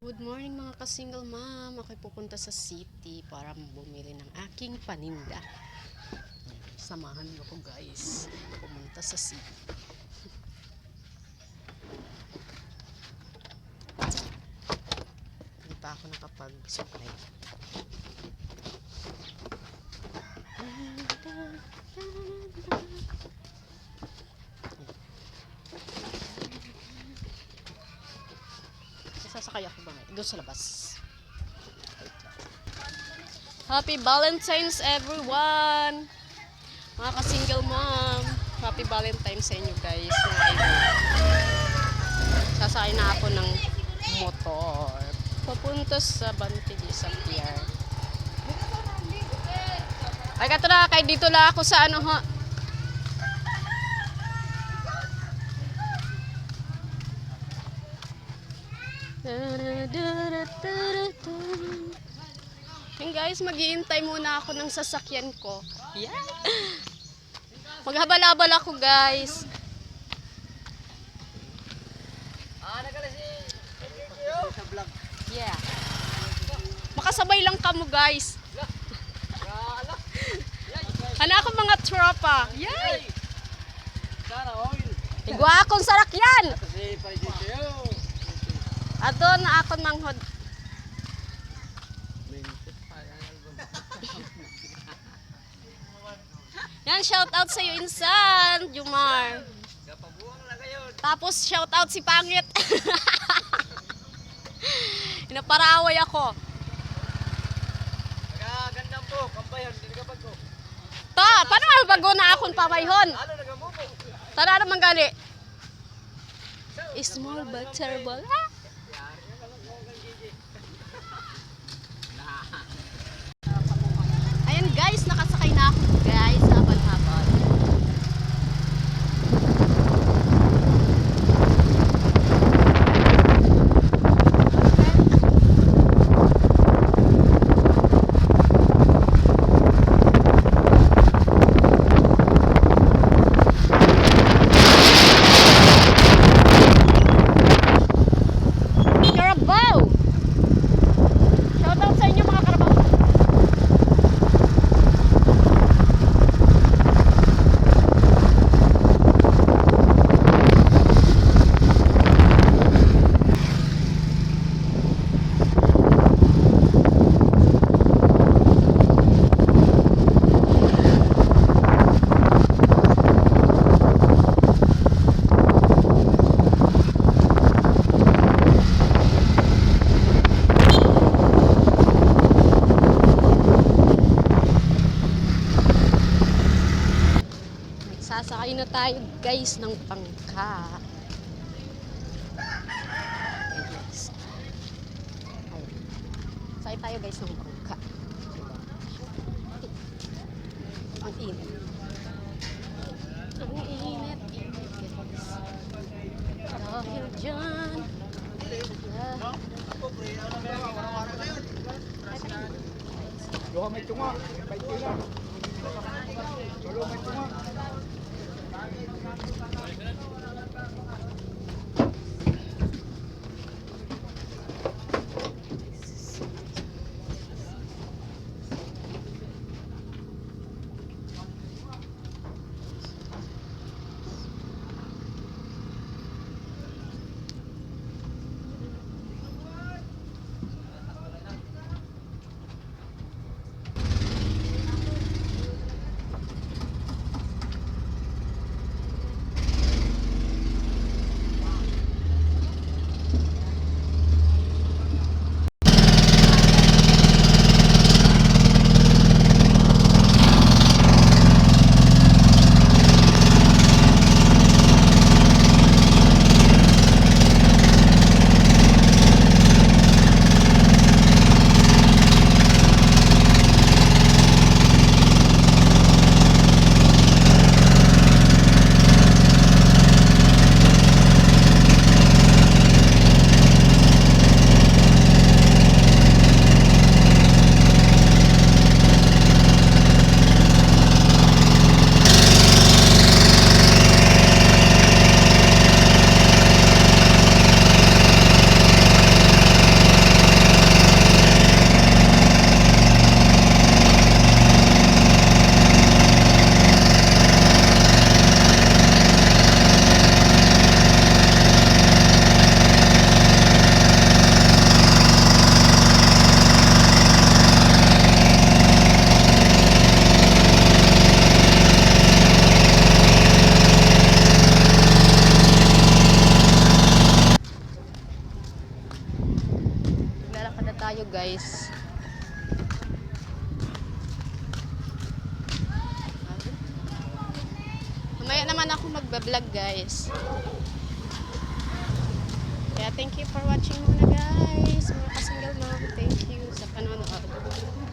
Good morning mga ka-single mom. Ako'y pupunta sa city para bumili ng aking paninda. Samahan niyo ko guys. Pumunta sa city. Hindi pa ako nakapag-supply. Sasakay ako ba ngayon? Doon sa labas. Happy Valentine's everyone! Mga ka-single mom. Happy Valentine's sa inyo guys. Sasakay na ako ng motor. Papunta sa Bantigisa Pier. Ay, kato na. Kay dito lang ako sa ano ha. Hey guys, maghihintay muna ako ng sasakyan ko. Yeah. Maghabal-habal ako guys. Yeah. Makasabay lang kamo guys. Ano ako mga tropa. Yay! Igwa akong sarakyan. Ato na akong manghod. Yan, shout out sa iyo, Insan, Jumar. Tapos shout out si Pangit. Inaparaway ako. Gandang po, kampayan, hindi ka bago. Ta, paano nga bago na akong pamayhon? Ano nagamubo? Tara naman gali. Small but terrible. Ah! Ayan guys, nakasakay na ako guys sa habal-habal. Carabao! Shout out sa inyo mga Carabao. Sasakay na tayo guys ng pangka. Sakay tayo guys ng pangka. Ang init. Ang init, init guys. Dahil dyan. Doha may tunga, may tunga. Solo may tunga. Guys. Mamaya naman ako magbablog guys. Kaya thank you for watching muna guys. Mga ka-single mom, thank you sa panonood.